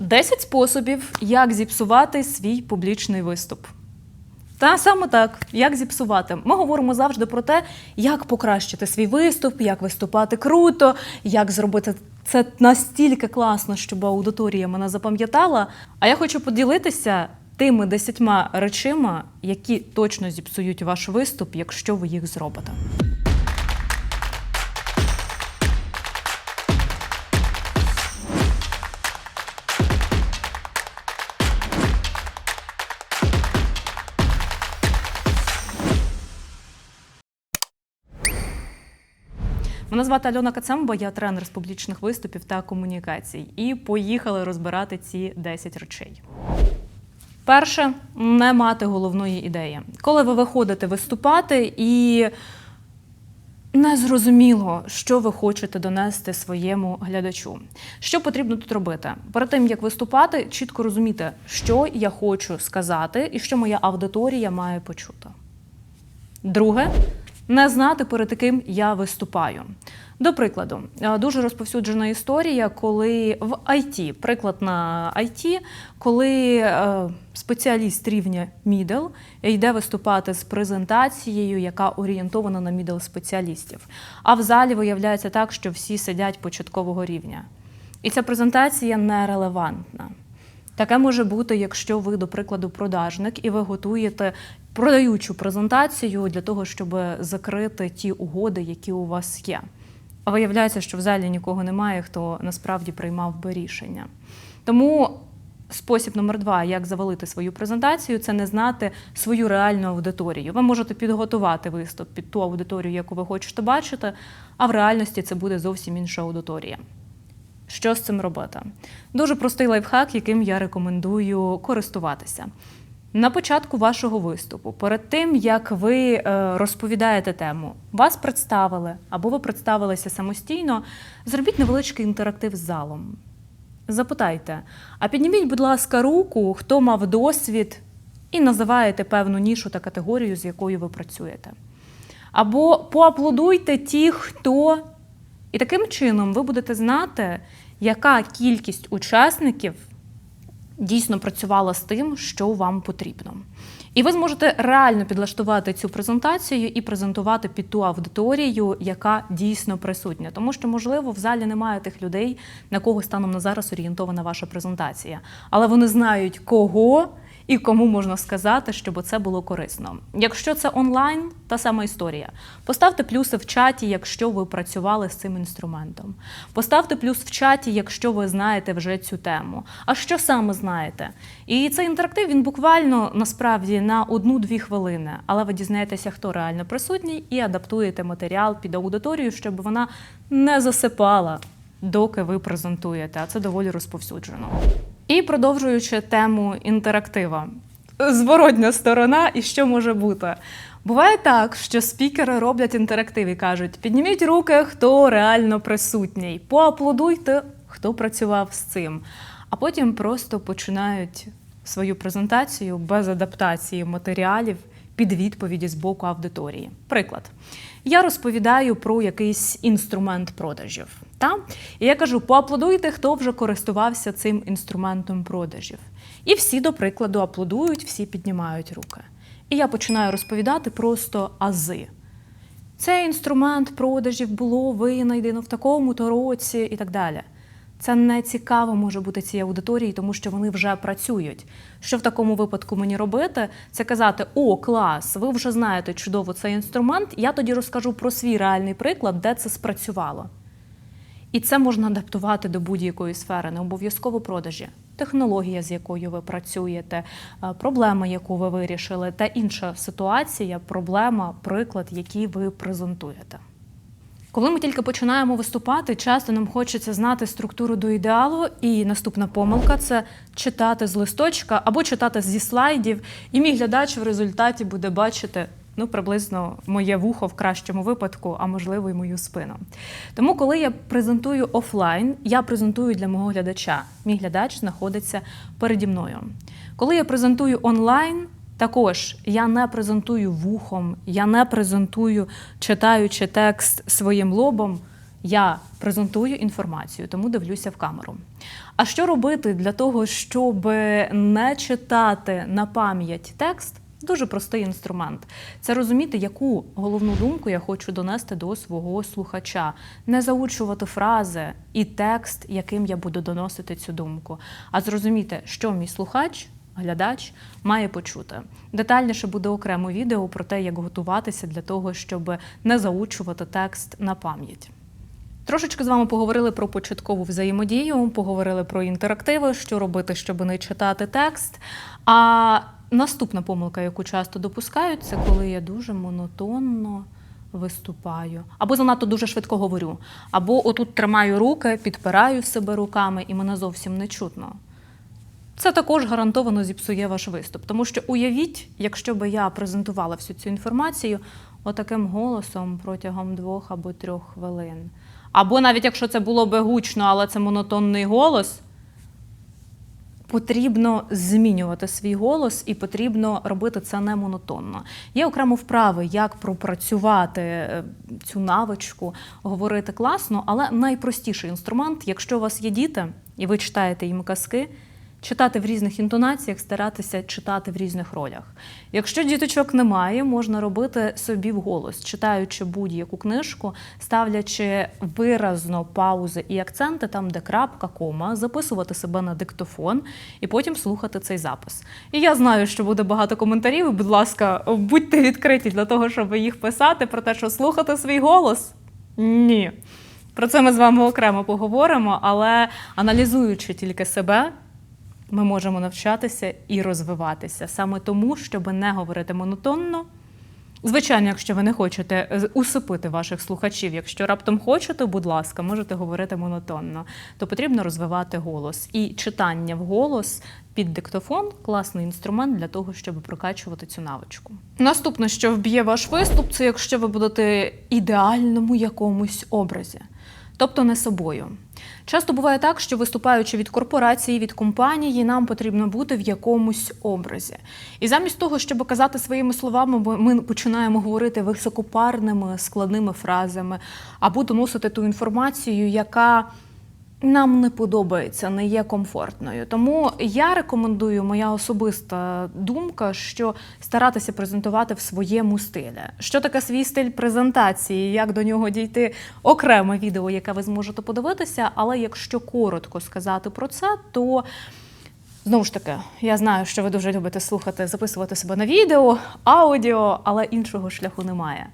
10 способів, як зіпсувати свій публічний виступ. Та саме так, як зіпсувати. Ми говоримо завжди про те, як покращити свій виступ, як виступати круто, як зробити це настільки класно, щоб аудиторія мене запам'ятала. А я хочу поділитися тими десятьма речима, які точно зіпсують ваш виступ, якщо ви їх зробите. Мене звати Альона Кацемба, я тренер з публічних виступів та комунікацій. І поїхали розбирати ці 10 речей. Перше не мати головної ідеї. Коли ви виходите виступати і не зрозуміло, що ви хочете донести своєму глядачу. Що потрібно тут робити? Перед тим як виступати, чітко розуміти, що я хочу сказати і що моя аудиторія має почути. Друге, не знати перед ким я виступаю. До прикладу, е, дуже розповсюджена історія, коли в IT, приклад на IT, коли е, спеціаліст рівня middle йде виступати з презентацією, яка орієнтована на middle спеціалістів. А в залі виявляється так, що всі сидять початкового рівня. І ця презентація нерелевантна. Таке може бути, якщо ви, до прикладу, продажник, і ви готуєте продаючу презентацію для того, щоб закрити ті угоди, які у вас є. А виявляється, що в залі нікого немає, хто насправді приймав би рішення. Тому спосіб номер два, як завалити свою презентацію, це не знати свою реальну аудиторію. Ви можете підготувати виступ під ту аудиторію, яку ви хочете бачити, а в реальності це буде зовсім інша аудиторія. Що з цим робити? Дуже простий лайфхак, яким я рекомендую користуватися. На початку вашого виступу, перед тим як ви е, розповідаєте тему, вас представили або ви представилися самостійно, зробіть невеличкий інтерактив з залом. Запитайте, а підніміть, будь ласка, руку, хто мав досвід, і називаєте певну нішу та категорію, з якою ви працюєте. Або поаплодуйте ті, хто. І таким чином ви будете знати, яка кількість учасників дійсно працювала з тим, що вам потрібно. І ви зможете реально підлаштувати цю презентацію і презентувати під ту аудиторію, яка дійсно присутня. Тому що, можливо, в залі немає тих людей, на кого станом на зараз орієнтована ваша презентація. Але вони знають, кого і кому можна сказати, щоб це було корисно. Якщо це онлайн, та сама історія. Поставте плюси в чаті, якщо ви працювали з цим інструментом. Поставте плюс в чаті, якщо ви знаєте вже цю тему. А що саме знаєте? І цей інтерактив він буквально насправді на одну-дві хвилини, але ви дізнаєтеся, хто реально присутній, і адаптуєте матеріал під аудиторію, щоб вона не засипала, доки ви презентуєте. А це доволі розповсюджено. І продовжуючи тему інтерактива, зворотня сторона і що може бути. Буває так, що спікери роблять інтерактив і кажуть: підніміть руки, хто реально присутній, поаплодуйте, хто працював з цим. А потім просто починають свою презентацію без адаптації матеріалів під відповіді з боку аудиторії. Приклад. Я розповідаю про якийсь інструмент продажів. Та? І я кажу: поаплодуйте, хто вже користувався цим інструментом продажів. І всі, до прикладу, аплодують, всі піднімають руки. І я починаю розповідати просто ази. Цей інструмент продажів було винайдено в такому-то році і так далі. Це не цікаво може бути цій аудиторії, тому що вони вже працюють. Що в такому випадку мені робити? Це казати: О, клас, ви вже знаєте чудово цей інструмент. Я тоді розкажу про свій реальний приклад, де це спрацювало. І це можна адаптувати до будь-якої сфери, не обов'язково продажі, технологія, з якою ви працюєте, е, проблема, яку ви вирішили, та інша ситуація, проблема, приклад, який ви презентуєте. Коли ми тільки починаємо виступати, часто нам хочеться знати структуру до ідеалу, і наступна помилка це читати з листочка або читати зі слайдів, і мій глядач в результаті буде бачити ну, приблизно моє вухо в кращому випадку, а можливо, й мою спину. Тому, коли я презентую офлайн, я презентую для мого глядача. Мій глядач знаходиться переді мною. Коли я презентую онлайн, також я не презентую вухом, я не презентую, читаючи текст своїм лобом. Я презентую інформацію, тому дивлюся в камеру. А що робити для того, щоб не читати на пам'ять текст? Дуже простий інструмент. Це розуміти, яку головну думку я хочу донести до свого слухача, не заучувати фрази і текст, яким я буду доносити цю думку, а зрозуміти, що мій слухач. Глядач має почути. Детальніше буде окремо відео про те, як готуватися для того, щоб не заучувати текст на пам'ять. Трошечки з вами поговорили про початкову взаємодію, поговорили про інтерактиви, що робити, щоб не читати текст. А наступна помилка, яку часто допускають, це коли я дуже монотонно виступаю, або занадто дуже швидко говорю, або отут тримаю руки, підпираю себе руками, і мене зовсім не чутно. Це також гарантовано зіпсує ваш виступ. Тому що уявіть, якщо би я презентувала всю цю інформацію отаким голосом протягом двох або трьох хвилин. Або навіть якщо це було би гучно, але це монотонний голос, потрібно змінювати свій голос і потрібно робити це не монотонно. Є окремо вправи, як пропрацювати е, цю навичку, говорити класно, але найпростіший інструмент, якщо у вас є діти і ви читаєте їм казки. Читати в різних інтонаціях, старатися читати в різних ролях. Якщо діточок немає, можна робити собі вголос, читаючи будь-яку книжку, ставлячи виразно паузи і акценти, там, де крапка, кома, записувати себе на диктофон і потім слухати цей запис. І я знаю, що буде багато коментарів. і, Будь ласка, будьте відкриті для того, щоб їх писати про те, що слухати свій голос. Ні. Про це ми з вами окремо поговоримо, але аналізуючи тільки себе ми можемо навчатися і розвиватися саме тому, щоб не говорити монотонно. Звичайно, якщо ви не хочете е, усипити ваших слухачів, якщо раптом хочете, будь ласка, можете говорити монотонно, то потрібно розвивати голос. І читання в голос під диктофон класний інструмент для того, щоб прокачувати цю навичку. Наступне, що вб'є ваш виступ, це якщо ви будете ідеальному якомусь образі, тобто не собою. Часто буває так, що виступаючи від корпорації, від компанії, нам потрібно бути в якомусь образі. І замість того, щоб казати своїми словами, ми починаємо говорити високопарними складними фразами або доносити ту інформацію, яка нам не подобається, не є комфортною. Тому я рекомендую, моя особиста думка, що старатися презентувати в своєму стилі. Що таке свій стиль презентації, як до нього дійти окреме відео, яке ви зможете подивитися. Але якщо коротко сказати про це, то Знову ж таки, я знаю, що ви дуже любите слухати, записувати себе на відео, аудіо, але іншого шляху немає.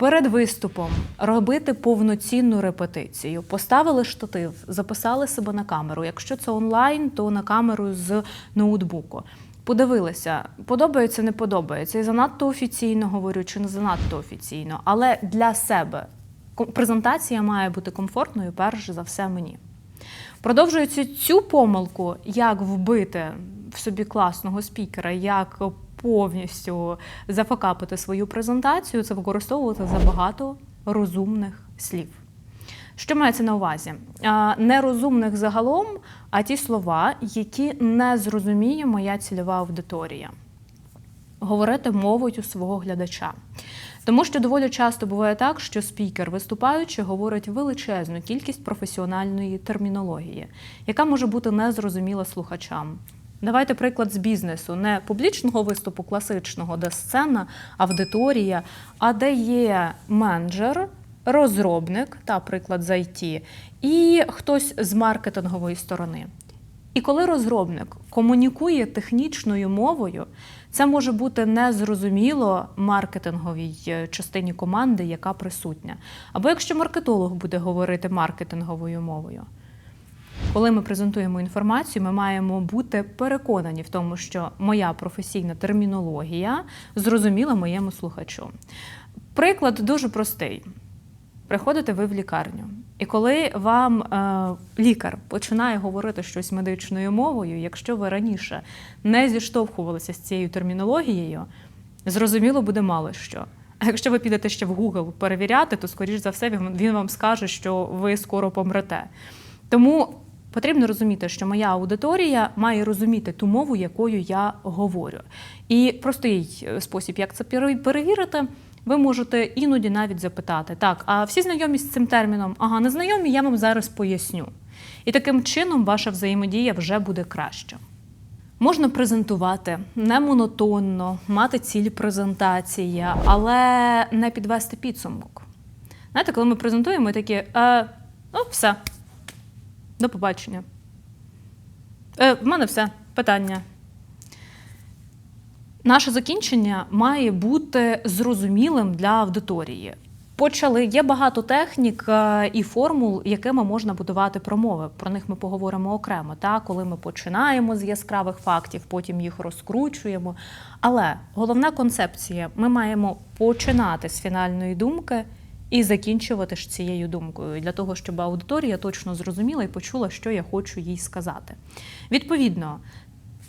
Перед виступом робити повноцінну репетицію. Поставили штатив, записали себе на камеру. Якщо це онлайн, то на камеру з ноутбуку. Подивилися, подобається, не подобається. І занадто офіційно говорю, чи не занадто офіційно. Але для себе презентація має бути комфортною, перш за все, мені. Продовжуючи цю помилку, як вбити в собі класного спікера, як повністю зафакапити свою презентацію, це використовувати забагато розумних слів. Що мається на увазі? Нерозумних загалом, а ті слова, які не зрозуміє моя цільова аудиторія. Говорити мовою свого глядача. Тому що доволі часто буває так, що спікер, виступаючи, говорить величезну кількість професіональної термінології, яка може бути незрозуміла слухачам. Давайте приклад з бізнесу, не публічного виступу класичного, де сцена, аудиторія, а де є менеджер, розробник, та приклад з IT, і хтось з маркетингової сторони. І коли розробник комунікує технічною мовою, це може бути незрозуміло маркетинговій е, частині команди, яка присутня. Або якщо маркетолог буде говорити маркетинговою мовою. Коли ми презентуємо інформацію, ми маємо бути переконані в тому, що моя професійна термінологія зрозуміла моєму слухачу. Приклад дуже простий. Приходите ви в лікарню, і коли вам е, лікар починає говорити щось медичною мовою, якщо ви раніше не зіштовхувалися з цією термінологією, зрозуміло буде мало що. А якщо ви підете ще в Google перевіряти, то скоріш за все він, вам скаже, що ви скоро помрете. Тому Потрібно розуміти, що моя аудиторія має розуміти ту мову, якою я говорю. І простий е, спосіб, як це перевірити, Ви можете іноді навіть запитати: так, а всі знайомі з цим терміном? Ага, не знайомі, я вам зараз поясню. І таким чином ваша взаємодія вже буде краща. Можна презентувати не монотонно, мати ціль презентації, але не підвести підсумок. Знаєте, коли ми презентуємо, ми такі, е, ну, все, до побачення. Е, в мене все, питання. Наше закінчення має бути зрозумілим для аудиторії. Почали є багато технік е, і формул, якими можна будувати промови. Про них ми поговоримо окремо. Та коли ми починаємо з яскравих фактів, потім їх розкручуємо. Але головна концепція: ми маємо починати з фінальної думки і закінчувати ж цією думкою для того, щоб аудиторія точно зрозуміла і почула, що я хочу їй сказати. Відповідно,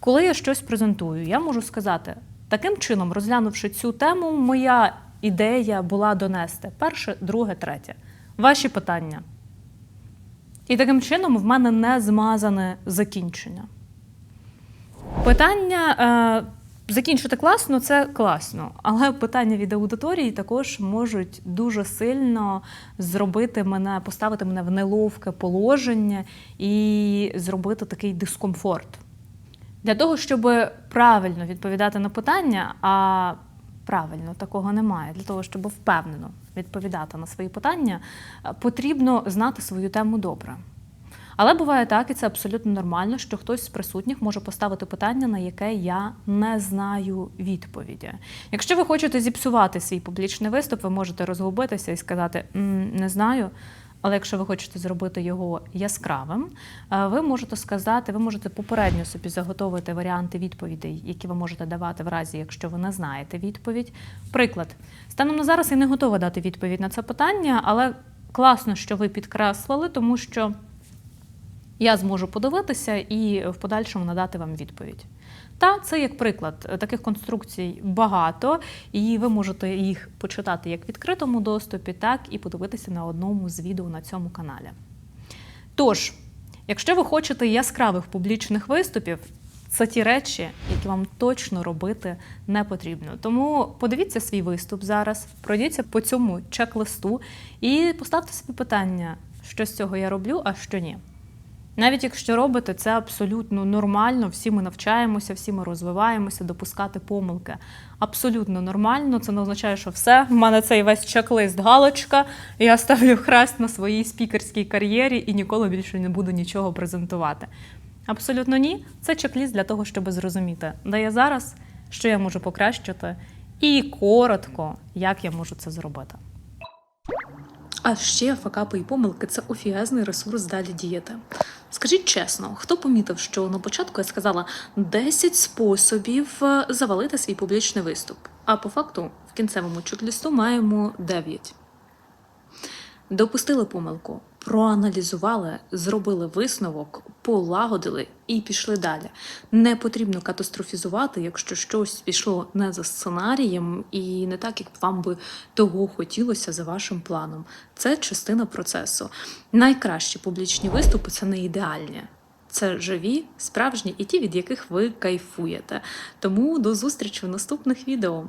коли я щось презентую, я можу сказати, таким чином, розглянувши цю тему, моя ідея була донести перше, друге, третє. Ваші питання. І таким чином в мене не змазане закінчення. Питання е, закінчити класно це класно, але питання від аудиторії також можуть дуже сильно зробити мене, поставити мене в неловке положення і зробити такий дискомфорт. Для того, щоб правильно відповідати на питання, а правильно такого немає. Для того, щоб впевнено відповідати на свої питання, потрібно знати свою тему добре. Але буває так, і це абсолютно нормально, що хтось з присутніх може поставити питання, на яке я не знаю відповіді. Якщо ви хочете зіпсувати свій публічний виступ, ви можете розгубитися і сказати не знаю. Але якщо ви хочете зробити його яскравим, е, ви можете сказати, ви можете попередньо собі заготовити варіанти відповідей, які ви можете давати в разі, якщо ви не знаєте відповідь. Приклад, станом на зараз я не готова дати відповідь на це питання, але класно, що ви підкреслили, тому що я зможу подивитися і в подальшому надати вам відповідь. Та це як приклад. Таких конструкцій багато, і ви можете їх почитати як в відкритому доступі, так і подивитися на одному з відео на цьому каналі. Тож, якщо ви хочете яскравих публічних виступів, це ті речі, які вам точно робити не потрібно. Тому подивіться свій виступ зараз, пройдіться по цьому чек-листу і поставте собі питання, що з цього я роблю, а що ні. Навіть якщо робите, це абсолютно нормально. Всі ми навчаємося, всі ми розвиваємося, допускати помилки. Абсолютно нормально. Це не означає, що все. В мене цей весь чек-лист галочка. Я ставлю хрест на своїй спікерській кар'єрі і ніколи більше не буду нічого презентувати. Абсолютно ні. Це чек-ліст для того, щоб зрозуміти, де я зараз, що я можу покращити, і коротко, як я можу це зробити. А ще факапи і помилки це офігезний ресурс далі діяти. Скажіть чесно, хто помітив, що на початку я сказала 10 способів е, завалити свій публічний виступ, а по факту в кінцевому чек-лісту маємо 9. Допустили помилку, проаналізували, зробили висновок, полагодили і пішли далі. Не потрібно катастрофізувати, якщо щось пішло не за сценарієм і не так, як вам би того хотілося за вашим планом. Це частина процесу. Найкращі публічні виступи це не ідеальні. Це живі, справжні і ті, від яких ви кайфуєте. Тому до зустрічі в наступних відео.